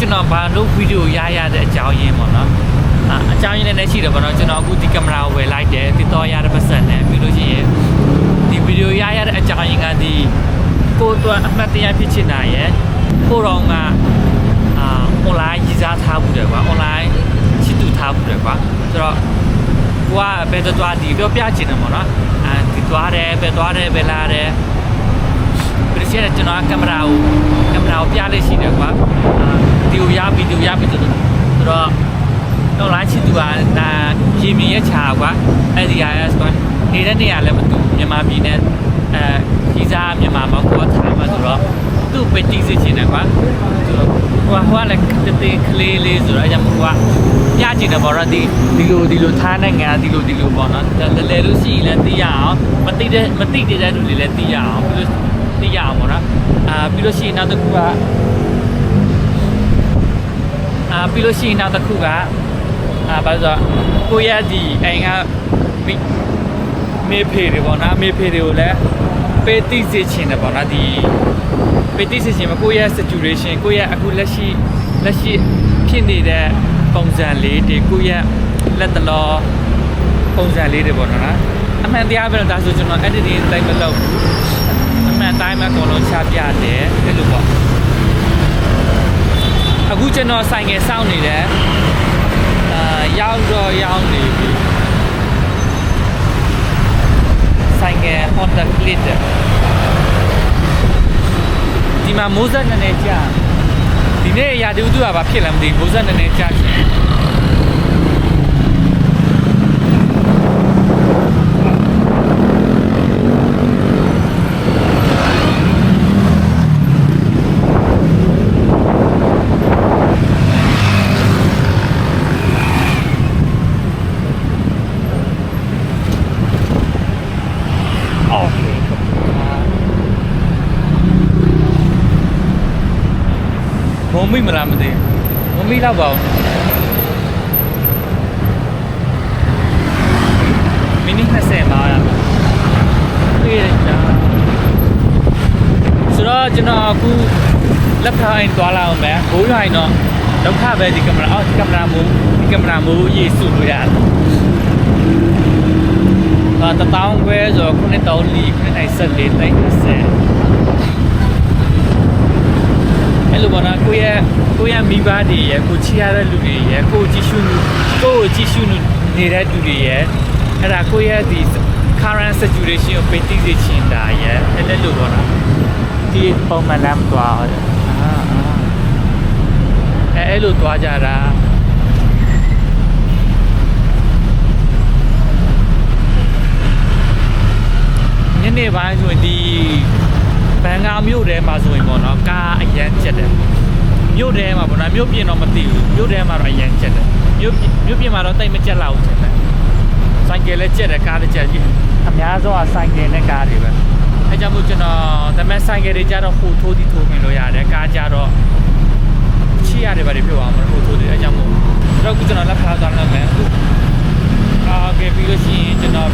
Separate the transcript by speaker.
Speaker 1: ကျွန်တော်ဘာလို့ဗီဒီယိုရရတဲ့အကြောင်းရင်းပေါ့နော်အာအကြောင်းရင်းလည်းရှိတယ်ပေါ့နော်ကျွန်တော်အခုဒီကင်မရာကိုဝယ်လိုက်တယ်တိတော့ရတဲ့ပတ်စံနဲ့ပြီးလို့ရှိရင်ဒီဗီဒီယိုရရတဲ့အကြောင်းရင်းကဒီကိုယ်အတွက်အမှတ်တရဖြစ်ချင်တာရယ်ကိုတော်ကအာ online ရေးစားထားမှုတယ်ကွာ online ချစ်တူထားမှုတယ်ကွာဆိုတော့ကိုကဘယ်တော့သွားဒီပြောပြချင်တယ်ပေါ့နော်အာဒီသွားတယ်ဘယ်သွားတယ်ဘယ်လာတယ်ပြီးတော့ကျွန်တော်ကင်မရာကိုကင်မရာကိုပြလိုက်ရှိတယ်ကွာအာဒီကိုရဗီဒီယိုရပြီးတော့ ဆိုတော့တော့လာချစ်သူကဒါရေမြင်ရဲ့ခြာကွာအဲ့ဒီ IS ကွာနေတဲ့နေရာလည်းမတူမြန်မာပြည်နဲ့အဲကြီးစားမြန်မာမှာကိုထားမှာဆိုတော့သူ့ပဲတီးစစ်ချင်တယ်ကွာဆိုတော့ဟိုကဟိုကလည်းတသေးကလေးလေးဆိုတော့အရင်ကပြချင်တယ်ပေါ့နော်ဒီဒီလိုဒီလိုထားနိုင်ငံဒီလိုဒီလိုပေါ့နော်လဲလဲလို့ရှိရင်လည်းသိရအောင်မသိတဲ့မသိတဲ့လူတွေလည်းသိရအောင်ပြီးလို့သိရအောင်ပေါ့နော်အာပြီးလို့ရှိရင်နောက်တစ်ခုက အာပြီးလို့ရှိရင်နောက်တစ်ခုကအာဘာလို့ဆိုတော့ကိုရဒီအိမ်ကမိမေဖေတွေပေါ့နော်မေဖေတွေကိုလည်းပေးသိစေချင်တယ်ပေါ့နော်ဒီပေးသိစေချင်မှာကိုရ situation ကိုရအခုလက်ရှိလက်ရှိဖြစ်နေတဲ့ပုံစံလေးတွေကိုရလက်တလောပုံစံလေးတွေပေါ့နော်အမှန်တရားပဲတော့ဒါဆိုကျွန်တော် editing တိုင်းမလုပ်ဘူးအမှန်တိုင်းမှာအကုန်လုံးချပြတယ်အဲ့လိုပေါ့ အခုကျွန်တော်ဆိုင်ငယ်စောင့်နေတယ်အာရောက်တော့ရောက်နေပြီဆိုင်ငယ် Honda Click တဲ့ဒီမှာမိုးစက်နည်းနည်းကြာဒီနေ့ရာဒီဥတုကဘာဖြစ်လဲမသိဘူးမိုးစက်နည်းနည်းကြာချင် မမိမလားမသိဘူးမမိတော့ပါဘူးမိနစ်20ပါရမယ်ပြေးတာဆိုတော့ကျွန်တော်အခုလက်ထိုင်သွားလာအောင်မယ်ဘိုးရိုင်တော့ဒုက္ခပဲဒီကင်မရာအော်ဒီကင်မရာမူဒီကင်မရာမူရေစုလို့ရတယ်အာတပေါင်းခွဲဆိုတော့9.4 9.14 9.10 ရဲ့ကိုရဲ့မိဘတွေရဲ့ကိုချီရတဲ့လူတွေရဲ့ကိုကြည့်ရှုကိုကိုကြည့်ရှုနေတဲ့လူတွေရဲ့အဲ့ဒါကိုရဲ့ဒီ current situation ကိုပေးသိစေချင်တာရဲ့အဲ့လည်းလို့ပေါ့နော်ဒီပုံမှန်လမ်းသွားတယ်အာအာအဲ့အဲ့လိုသွားကြတာညနေပိုင်းဆိုရင်ဒီဘန်ကာမြို့ထဲမှာဆိုရင်ပေါ့နော်ကားအရန်ကျက်တယ် မြို့ထဲမှာပေါ့နော်မြို့ပြင်တော့မသိဘူးမြို့ထဲမှာတော့အရန်ကျက်တယ်မြို့မြို့ပြင်မှာတော့တိတ်မကျက်လောက်ဘူးတဲ့ဆိုင်ကယ်လည်းကျက်တယ်ကားလည်းကျက်ကြီးအများဆုံးကဆိုင်ကယ်နဲ့ကားတွေပဲအဲကြောင့်မို့ကျွန်တော်ဒါမဲ့ဆိုင်ကယ်တွေကြတော့ဟိုထိုးဒီထိုးမြင်လို့ရတယ်ကားကြတော့ချီရတယ်ပါလေပြောအောင်မလို့ဟိုထိုးဒီအဲကြောင့်မို့တော့ကျွန်တော်လက်ဖားသွားတော့မယ်အာကဲပြီးလို့ရှိရင်ကျွန်တော်